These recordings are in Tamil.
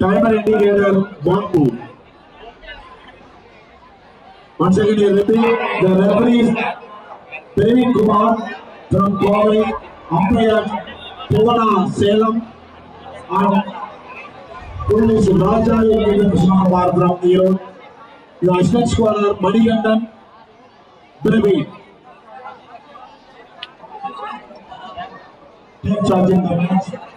timer indicator Bambu. Once again, I repeat, the referee is Praveen Kumar from Kovai, umpire Puvana Salem, and police Raja Yogita Krishnamar from Nero. Your assistant scorer Manikandan Praveen. Team charging the match.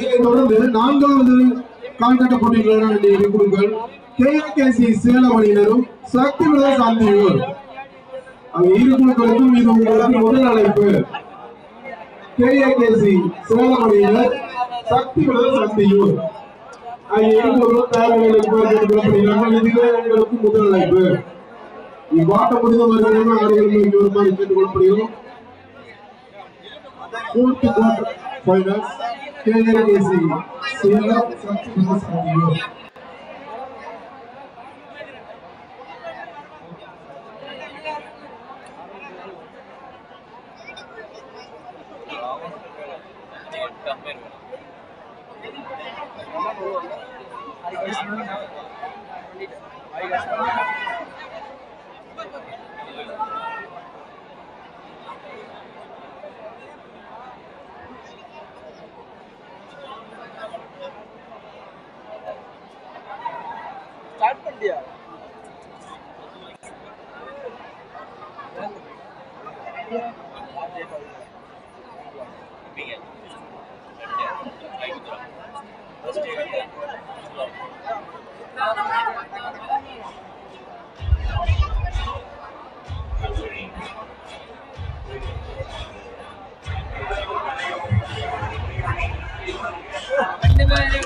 இதைத் தொடர்ந்து நான்காவது கால்கட்ட போட்டியில் வேண்டிய குழுக்கள் கேஎல்கேசி சேலம் அணியினரும் சக்தி பிரதேச அந்தியூர் அங்க இரு குழுக்களுக்கும் இது உங்களுக்கு முதல் அழைப்பு. கேஏகேசி சேலம் அணியினர் சக்தி பிரதேச அந்தியூர் அங்கே தேவைகளுக்கு இதுவே முதல் அழைப்பு. முடிந்த வருகிறோம் இங்கே வருமாறு KJDC, seal of such class of you. I guess not.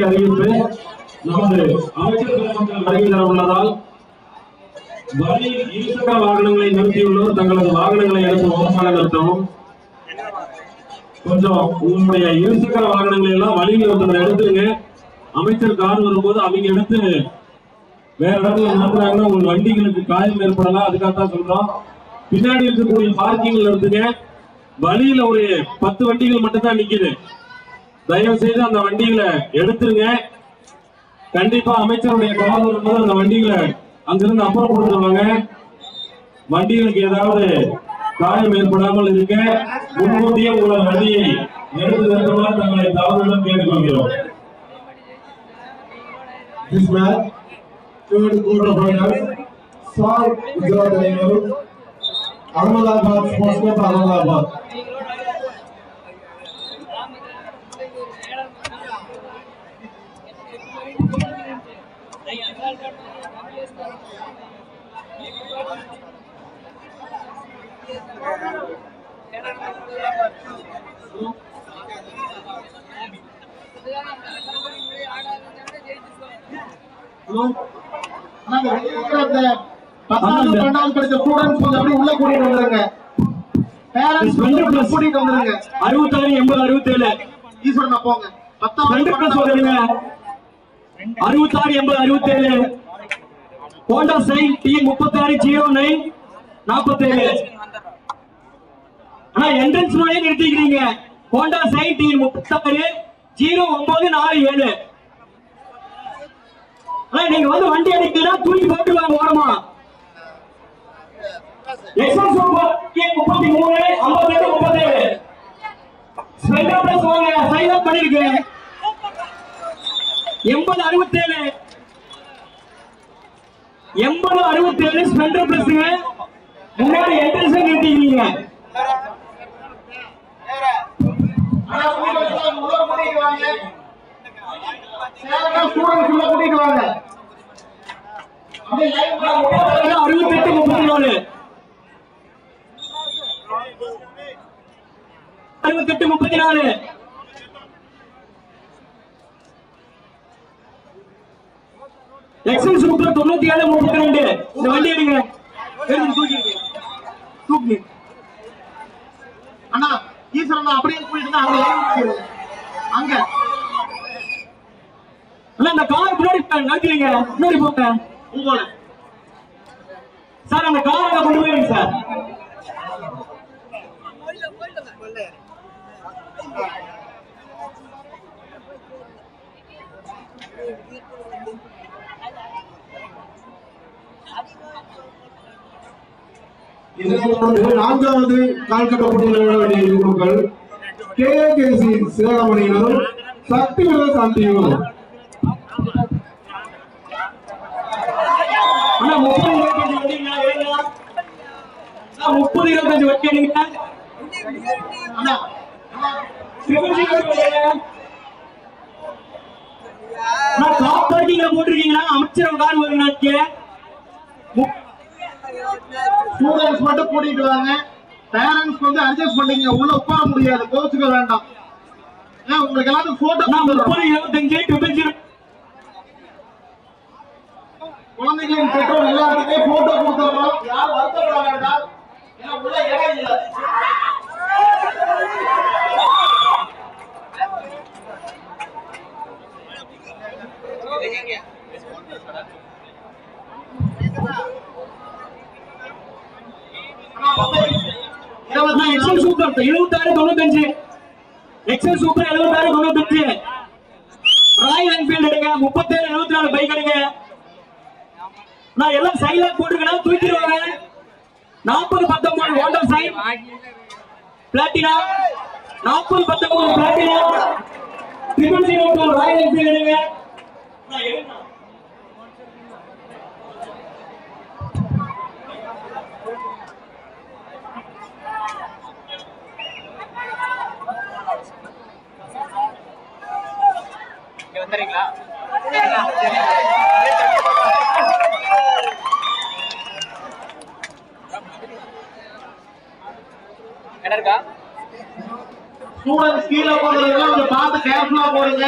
முக்கிய அறிவிப்பு நமது அமைச்சர் பெருமக்கள் வருகை தர உள்ளதால் வழியில் இருசக்கர வாகனங்களை நிறுத்தியுள்ளோர் தங்களது வாகனங்களை எடுத்து ஓரமாக நிறுத்தவும் கொஞ்சம் உங்களுடைய இருசக்கர வாகனங்களை எல்லாம் வழியில் ஒருத்தர் எடுத்துருங்க அமைச்சர் கார் வரும்போது அவங்க எடுத்து வேற இடத்துல நிறுத்துறாங்கன்னா உங்க வண்டிகளுக்கு காயம் ஏற்படலாம். அதுக்காக தான் சொல்றோம். பின்னாடி இருக்கக்கூடிய பார்க்கிங்ல இருந்துங்க வழியில ஒரு பத்து வண்டிகள் மட்டும் தான் நிக்குது. தயவு செய்து அந்த வண்டிகளை எடுத்துருங்க. கண்டிப்பா அமைச்சருடைய கால் வரும்போது அந்த வண்டிகளை அங்கிருந்து அப்புறப்படுத்துவாங்க வண்டிகளுக்கு ஏதாவது காயம் ஏற்படாமல் இருக்க முன்கூட்டியே உங்களோட வண்டியை எடுத்து நிறுத்துமாறு தங்களை தவறுடன் கேட்டுக்கொள்கிறோம். This match, அகமதாபாத் அகமதாபாத் ஆனா, இந்த வெளியில இருக்கிற அந்த பத்தாவது பன்னெண்டாவது படிச்ச ஸ்டூடெண்ட்ஸ் கொஞ்சம் அப்படியே உள்ள கூட்டிட்டு வந்துருங்க பேரண்ட்ஸ் Splendor plus. கூட்டிட்டு வந்துருங்க அறுபத்தாறு எண்பது அறுபத்தேழு ஈஸ்வரன் போங்க பத்தாவது ரெண்டு பிளஸ் பன்னெண்டாவது அறுபத்தாறு எண்பது அறுபத்தேழு ஹோண்டா சைன் டி முப்பத்தாறு ஜீரோ நைன் நாற்பத்தேழு ஆனா என்ட்ரன்ஸ் முறையே நிறுத்திக்கிறீங்க. ஹோண்டா சைன் டி முப்பத்தாறு ஜீரோ ஒன்பது நாலு ஏழு. ஆனா நீங்க வந்து வண்டி எடுக்கீங்கன்னா தூக்கி போட்டுருவாங்க ஓரமா. எக்ஸல் முப்பத்தி மூணு ஐம்பத்தி எட்டு முப்பத்தேழு. ஸ்பெண்டர் பிளஸ் வாங்க சைன் அப் பண்ணிருக்கேன் எண்பது அறுபத்தேழு. எண்பது அறுபத்தேழு ஸ்பெண்டர் பிளஸ்ங்க முன்னாடி என்ட்ரன்ஸ் நிறுத்திக்கிறீங்க. அறுபத்தெட்டு முப்பத்தி நாலு. அறுபத்தெட்டு முப்பத்தி நாலு. எக்ஸல் சூப்பர் தொண்ணூத்தி ஏழு முப்பத்தி ரெண்டு. இந்த வண்டி எடுங்க. நகர்த்துறீங்க முன்னாடி போங்க. சார் அந்த கார் கொண்டு போயிருங்க சார். நான்காவது கால்கட்ட போட்டியில் வேண்டிய குழுக்கள் கேகேசி சேலம் அணியினரும் சக்தி விரத சாந்தியும் முப்பது இருபத்தஞ்சு வண்டிங்களா ஏங்க முப்பது இருபத்தஞ்சு வண்டி எடுங்க பார்க்கிங்ல போட்டிருக்கீங்களா? அமைச்சர் நாளைக்கு மு- ஸ்டூடெண்ட்ஸ் மட்டும் கூட்டிட்டு வாங்க. பேரண்ட்ஸ் வந்து அட்ஜஸ்ட் பண்ணீங்க உள்ள உட்கார முடியாது. கோச்சுக்க வேண்டாம். உங்களுக்கு எல்லாத்துக்கும் போட்டோ முப்பது இருபத்தஞ்சு ட்ரிபிள் ஜீரோ குழந்தைகளின் பெற்றோர் எல்லாருக்குமே போட்டோ கொடுத்துறோம் யாரும் வருத்தப்பட வேண்டாம் ஏன்னா உள்ள இடம் இல்லை அண்ணா எக்ஸல் சூப்பர் எழுபத்தாறு தொண்ணூத்தஞ்சு எக்ஸல் சூப்பர் எழுபத்தாறு தொண்ணூத்தஞ்சு ராயல் என்ஃபீல்டு எடுங்க முப்பத்தேழு எழுபத்தி நாலு பைக் எடுங்க நான் எல்லாம் சைலண்ட் போட்டுருக்கேன் தூக்கிடுவாங்க நாற்பது பத்தொன்பது ஹோண்டா சைன் பிளாட்டினா? நாற்பது பத்தொன்பது Platina? Triple zero two Royal Enfield எடுங்க நான் எடுங்க ஸ்டூடெண்ட்ஸ் கீழே போகிறதுல கொஞ்சம் பார்த்து கேர்ஃபுல்லா போறீங்க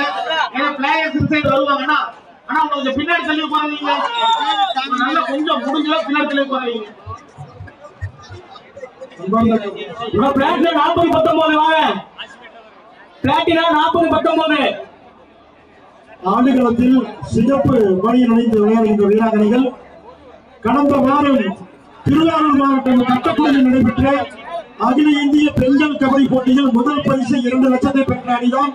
ஏன்னா பிளேயர்ஸ் இன்சைட் வருவாங்கன்னா ஆனா அவங்க கொஞ்சம் பின்னாடி தள்ளி போறீங்க நல்லா கொஞ்சம் முடிஞ்சல பின்னாடி தள்ளி போறீங்க இவ பிளாட்ல நாற்பது பத்தொன்பது வாங்க. பிளாட்டினா நாற்பது பத்தொன்பது ஆடுகளத்தில் சிறப்பு மணியில் அணிந்து விளையாடுகின்ற வீராங்கனைகள் கடந்த வாரம் திருவாரூர் மாவட்டம் கட்டப்பள்ளியில் நடைபெற்ற அகில இந்திய பெண்கள் கபடி போட்டியில் முதல் பரிசு இரண்டு லட்சத்தை பெற்ற அணிதான்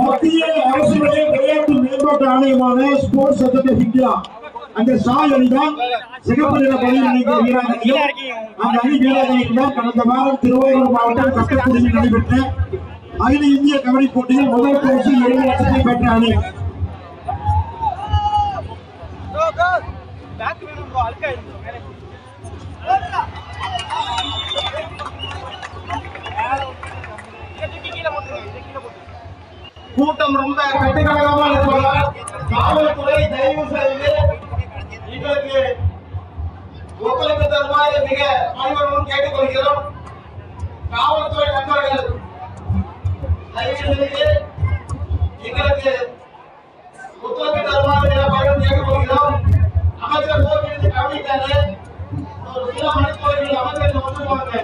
மத்திய அரசுடைய விளையாட்டு மேம்பாட்டு ஆணையமான ஸ்போர்ட்ஸ் அத்தாரிட்டி இந்தியா அந்த சாய் அணிதான் சிகப்பு நிற பணியில் அணிந்த வீராங்கனையும் அந்த அணி வீராங்கனைக்கு தான் கடந்த வாரம் திருவாரூர் மாவட்டம் கட்டக்குடியில் நடைபெற்ற அகில இந்திய கபடி போட்டியில் முதல் பரிசு ஏழு லட்சத்தை பெற்ற அணி. கூட்டம் ரொம்ப கட்டுக்கடகமா இருப்பதால் காவல்துறை தயவு செய்து எங்களுக்கு ஒத்துழைப்பு மிக பணிவரும் கேட்டுக்கொள்கிறோம். காவல்துறை நண்பர்கள் தயவு எங்களுக்கு ஒத்துழைப்பு தருமாறு மிக கேட்டுக்கொள்கிறோம். அமைச்சர் கோவிலுக்கு கவனித்தாரு ஒரு சில மணித்துறைகள் அமைச்சர் வந்துருவாங்க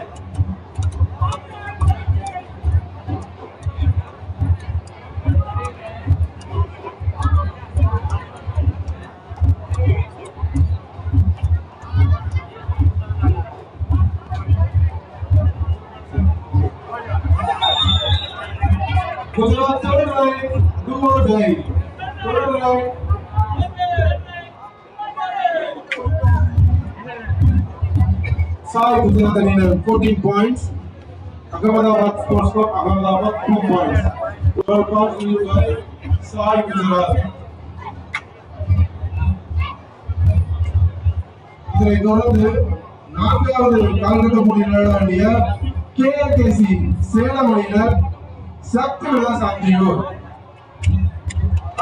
Sai Gujarat அணியினர் 14 points. Ahmedabad Sports Club, Ahmedabad, 2 points. Welcome to you by Sai Gujarat. இதனைத் தொடர்ந்து நான்காவது கால்கட்ட போட்டியில் விளையாடிய கேஎல்கேசி சேலம் அணியினர் சக்தி சக்திவிதா சாந்தியூர்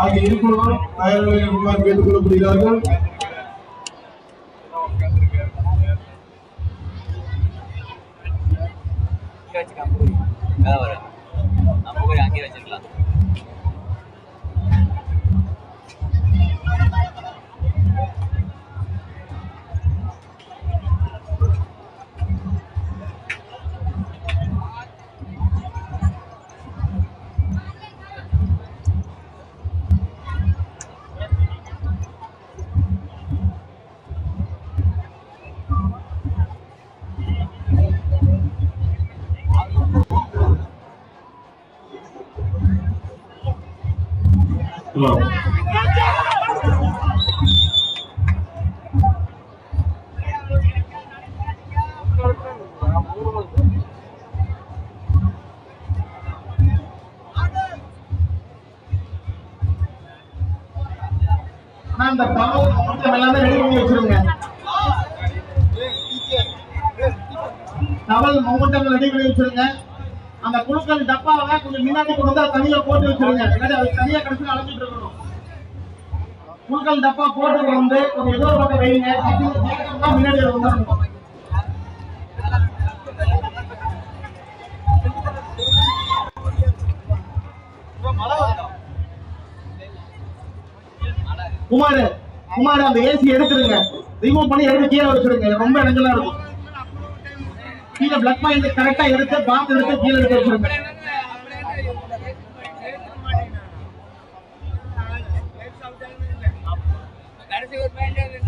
ஆகிய இருவரும் தயாரிகளை உருவாக்கி கேட்டுக் கொள்ளப்படுகிறார்கள் ஆனா இந்த தகவல் மொத்தம் எல்லாமே ரெடி பண்ணி வச்சிருங்க. தவல் மொமெண்டம் ரெடி பண்ணி வச்சிருங்க. அந்த குழுக்கள் டப்பாவை கொஞ்சம் முன்னாடி கொண்டு வந்து தனியா போட்டு வச்சிருங்க. இல்லாட்டி அது தனியா கடைசியில் அழைச்சிட்டு இருக்கணும். குழுக்கள் டப்பா போட்டு வந்து கொஞ்சம் ஏதோ பக்கம் வைங்க. முன்னாடி அது குமார் குமார் அந்த ஏசி எடுத்துருங்க ரிமூவ் பண்ணி எடுத்து கீழே வச்சிருங்க ரொம்ப இடங்கள்லாம் இருக்கும். கீழே பிளக் பாயிண்ட் கரெக்டா எடுத்து பாத் எடுத்து கீழே எடுத்து வச்சிருங்க கடைசி ஒரு பாயிண்ட்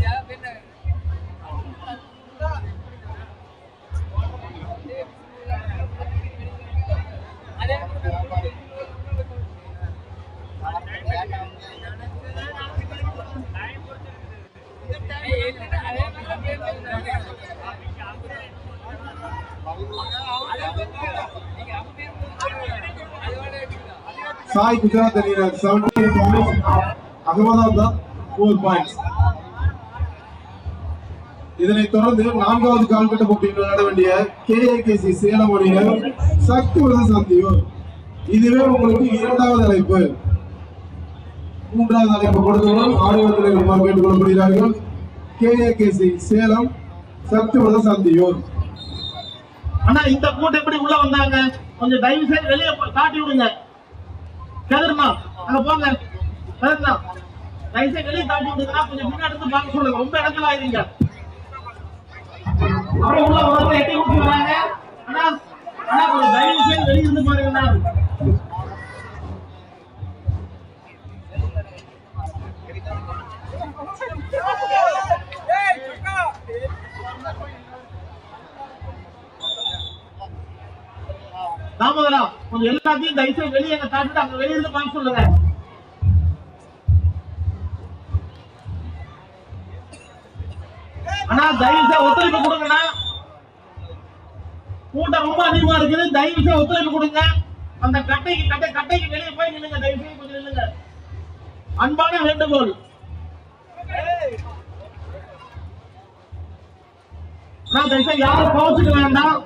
சாய் குஜராத் அணியினர் seventeen points Ahmedabad four points இதனைத் தொடர்ந்து நான்காவது கால்கட்ட போட்டியில் விளையாட வேண்டிய கேஏகேசி சேலம் அணியினர் சக்தி விரத சாந்தியூர் இதுவே உங்களுக்கு இரண்டாவது அழைப்பு. மூன்றாவது அழைப்பு கொடுத்தவுடன் ஆடியோத்தில் இருக்குமாறு கேட்டுக் கொள்ளப்படுகிறார்கள் கேஏகேசி சேலம் சக்தி விரத சாந்தியூர் ஆனா இந்த கூட்டம் எப்படி உள்ள வந்தாங்க? கொஞ்சம் தயவு செய்து வெளியே காட்டி விடுங்க. கதிர்மா அங்க போங்க. கதிர்மா தயவு வெளியே தாண்டி விடுங்கன்னா கொஞ்சம் முன்னாடி இருந்து பார்க்க சொல்லுங்க. ரொம்ப இடத்துல ஆயிருங்க அப்படியே உள்ள வந்து எட்டி விட்டு வராங்க. ஆனா ஆனா கொஞ்சம் தயவு செய்து வெளியே இருந்து பாருங்கண்ணா. தாமோதரா கொஞ்சம் எல்லாத்தையும் தயவுசெய்து வெளியே எங்க காட்டுட்டு அங்க வெளியிருந்து பார்க்க சொல்லுங்க. அண்ணா தயவுசெய்து ஒத்துழைப்பு கொடுங்கண்ணா கூட்டம் ரொம்ப அதிகமா இருக்குது. தயவுசெய்து ஒத்துழைப்பு கொடுங்க. அந்த கட்டைக்கு கட்டை கட்டைக்கு வெளியே போய் நில்லுங்க. தயவுசெய்து கொஞ்சம் நில்லுங்க. அன்பான வேண்டுகோள். நான் தயவுசெய்து யாரும் கோச்சுக்க வேண்டாம்.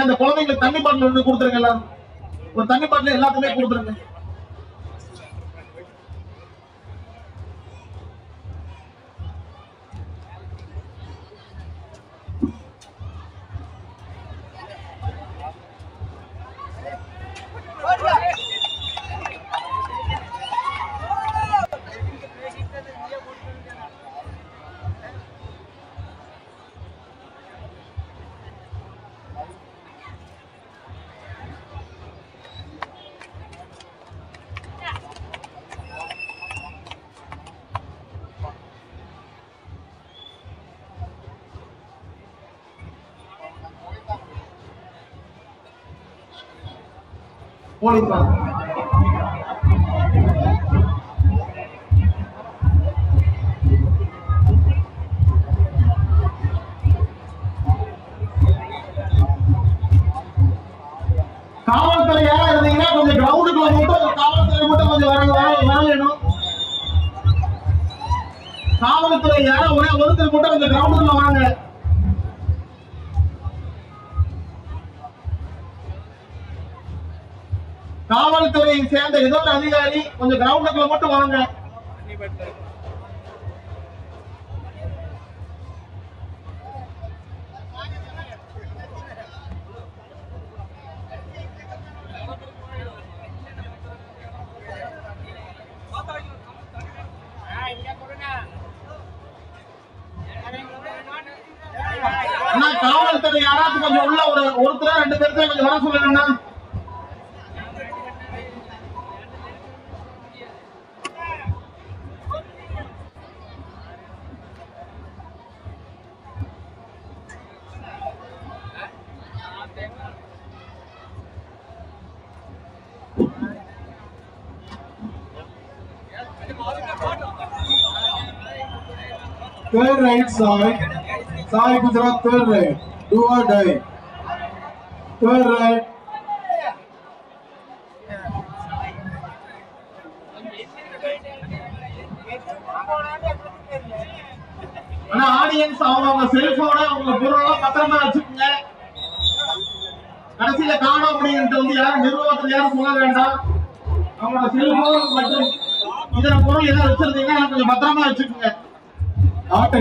அந்த குழந்தைங்களுக்கு தண்ணி பாட்டில் ஒண்ணு கொடுத்துருங்க எல்லாரும். ஒரு தண்ணி பாட்டில் எல்லாத்துக்குமே கொடுத்துருங்க. போலீஸ் காவல்துறை யாரா இருந்தீங்கன்னா கொஞ்சம் கிரவுண்டுக்கு வந்துட்டு காவல்துறை மட்டும் கொஞ்சம் வரணும் வரணும் காவல்துறை யாரா ஒரே ஒருத்தர் மட்டும் கொஞ்சம் கிரவுண்டுக்குள்ள வாங்க. காவல்துறையை சேர்ந்த ஏதோ ஒரு அதிகாரி கொஞ்சம் கிரவுண்டுக்குள்ள மட்டும் வாங்க. காவல்துறை யாராச்சும் கொஞ்சம் உள்ள ஒரு ஒருத்தர் ரெண்டு பேருக்கு கொஞ்சம் வர சொல்லணும்னா turn right side, side Gujarat, turn right, do or die. Turn right,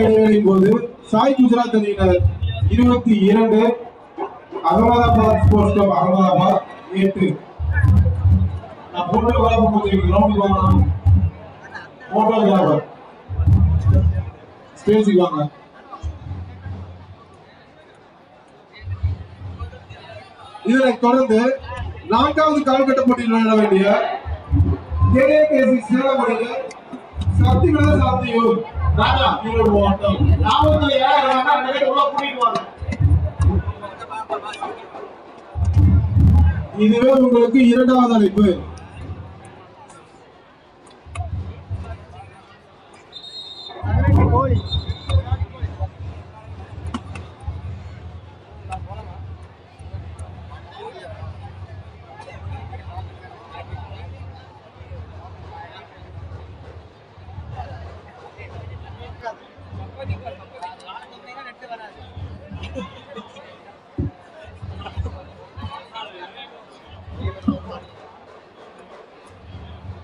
இடைவெளியின் போது சாய் குஜராத் அணியினர் இருபத்தி இரண்டு அகமதாபாத் ஸ்போர்ட்ஸ் கிளப் அகமதாபாத் எட்டு நான் போட்டோ வளர்ப்பு கொஞ்சம் கிரவுண்டுக்கு வாங்க. போட்டோகிராஃபர் ஸ்டேஜுக்கு வாங்க. இதனைத் தொடர்ந்து நான்காவது கால்கட்ட போட்டியில் விளையாட வேண்டிய கேஏகேசி சேலம் அணியினர் சக்திவேல சாத்தியூர். ராஜா உள்ள கூட்டிட்டு வாங்க. இதுவே உங்களுக்கு இரண்டாவது அழைப்பு.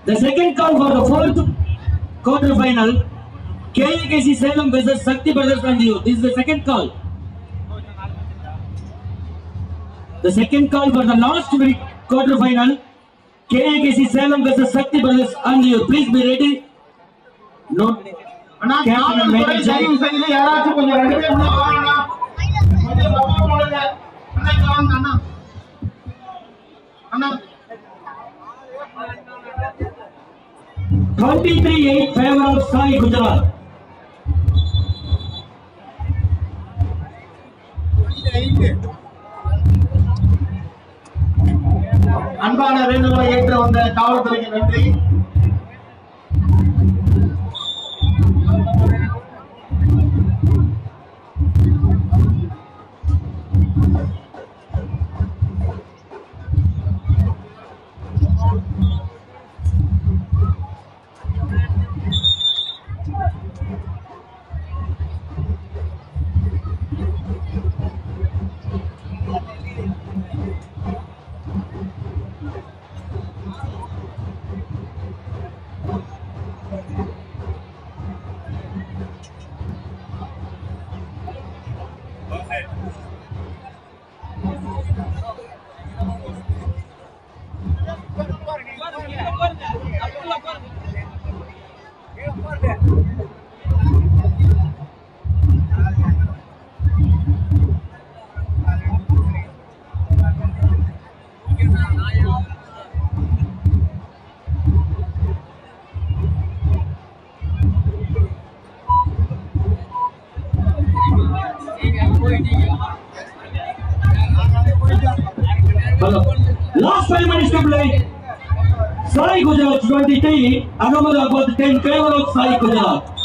The second call for the fourth quarter final. KKC Salem versus Sakti Brothers and you. This is the second call. The second call for the last week quarter final. KKC Salem versus Sakti Brothers and you. Please be ready. No. Captain and manager. 23-8 favor of Sai Gujarat. அன்பான வேண்டுகோளை ஏற்று வந்த காவல்துறைக்கு நன்றி Last five minutes to play. Sai Gujarat 23, Ahmedabad 10 favor of Sai Gujarat.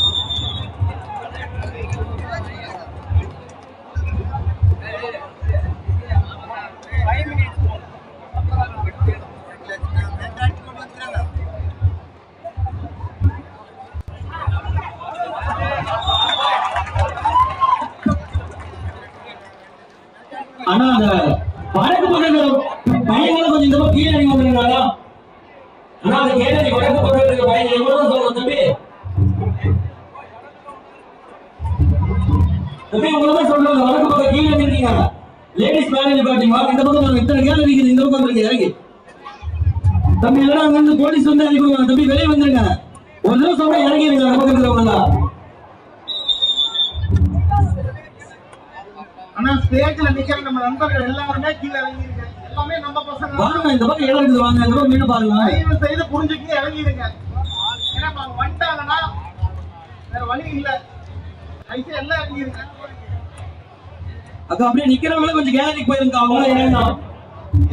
இந்த பக்கம் வாங்க. இத்தனை கேள்வி இருக்குது இந்த பக்கம் இருக்கு இறங்கி. தம்பி இல்லைன்னா அங்க இருந்து போலீஸ் வந்து அனுப்பிடுவாங்க தம்பி வெளியே வந்துருங்க. ஒரு தடவை சொல்ற இறங்கிருங்க அந்த பக்கம் இருக்கிறவங்க ஆனா ஸ்டேஜ்ல நிக்கிற நம்ம நண்பர்கள் எல்லாருமே கீழே இறங்கிருங்க எல்லாமே நம்ம பசங்க. வாங்க இந்த பக்கம் வாங்க இந்த பக்கம் மீன் பாருங்க. தயவு செய்து புரிஞ்சுக்கிட்டு இறங்கிருங்க ஏன்னா வந்துட்டாங்கன்னா வேற வழி இல்ல. எல்லாம் இறங்கிருங்க அக்கா அப்படியே நிக்கிறவங்களும் கொஞ்சம் கேலரிக்கு போயிருங்க அவங்களும் இறங்கணும்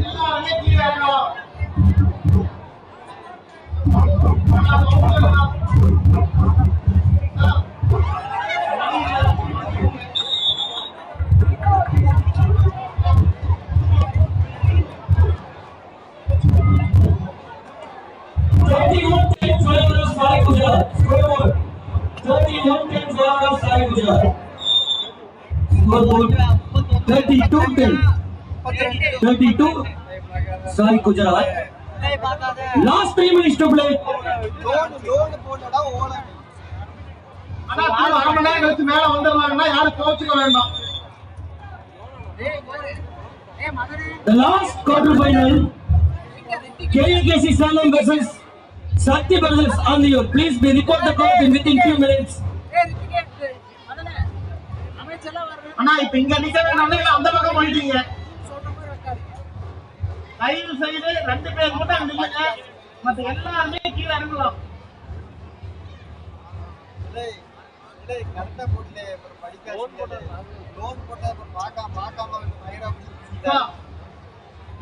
எல்லாருமே கீழே இறங்கணும் ஆனா அவங்க Thirty-one times Varanasi Sai Gujarat. Scoreboard. Thirty-one times Varanasi Sai Gujarat. Scoreboard. Thirty-two times. Thirty-two Sai Gujarat. Last three minutes to play. ஆனா திரும்ப அரை மணி நேரம் கழிச்சு மேல வந்துடுறாங்கன்னா யாரும் கோச்சுக்க வேண்டாம் The last quarter final. KKC Salem versus Sakti Brothers on the field. Please be report the court in within few minutes. ஆனா இப்ப இங்க நிக்க வேண்டாம் அந்த பக்கம் போயிட்டீங்க தயவு செய்து ரெண்டு பேர் மட்டும் அங்க நில்லுங்க. மத்த எல்லாருமே கீழே இறங்கலாம்.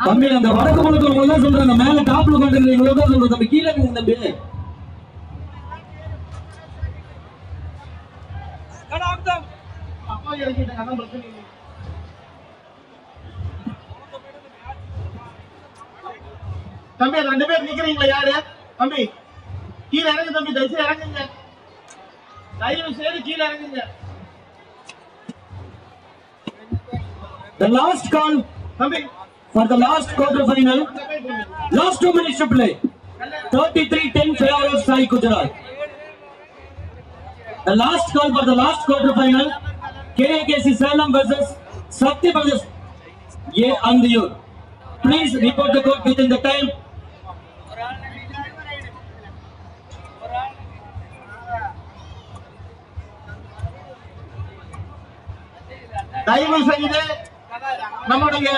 தம்பி அந்த வடக்கு முழுக்க உங்களுக்கு தான் சொல்றேன். அந்த மேல டாப்ல உட்காந்துருக்கீங்க உங்களுக்கு தான் சொல்றேன். தம்பி கீழே தம்பி. அப்பா இறக்கிட்டாங்க அதான் பிரச்சனை இல்லை. தம்பி அந்த ரெண்டு பேர் நிக்கிறீங்களா யாரு தம்பி கீழே இறங்கு தம்பி தயவுசெய்து இறங்குங்க தயவு செய்து கீழே இறங்குங்க The last call தம்பி for the last quarter final. Last two minutes to play. 33-10 favor of Sai Gujarat. The last call for the last quarter final. KKC Salem versus Sakti Brothers. A on the year. Please report the court within the time. தயவு செய்து நம்முடைய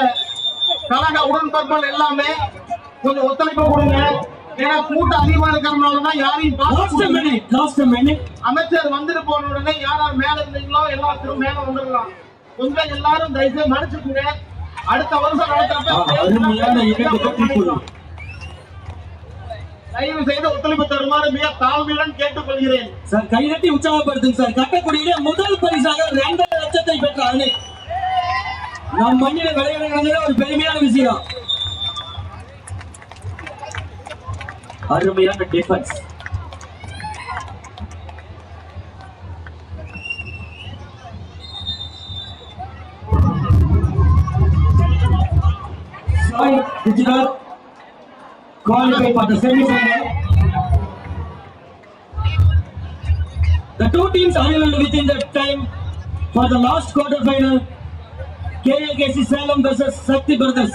கழக உடன்பிறப்புகள் எல்லாமே கொஞ்சம் ஒத்துழைப்பு கொடுங்க ஏன்னா கூட்டம் அதிகமா இருக்கிறதுனால தான் யாரையும். அமைச்சர் வந்துட்டு போன உடனே யார் யார் மேல இருந்தீங்களோ எல்லாரும் மேல வந்துடலாம். கொஞ்சம் எல்லாரும் தயவுசெய்து மன்னிச்சுக்குங்க. அடுத்த வருஷம் நடத்துறப்ப. தயவு செய்து ஒத்துழைப்பு தருமாறு மிக தாழ்மையுடன் கேட்டுக்கொள்கிறேன். சார் கைதட்டி உற்சாகப்படுத்துங்க சார். கட்டக்குடியிலே முதல் பரிசாக ரெண்டரை லட்சத்தை பெற்ற அணி. நம் மண்ணில விளையாடுறது ஒரு பெருமையான விஷயம். அருமையான defence Sai Gujarat qualified for the semi-final. The two teams arrived within the time for the last quarter final. KAKC Salem versus Sakti Brothers.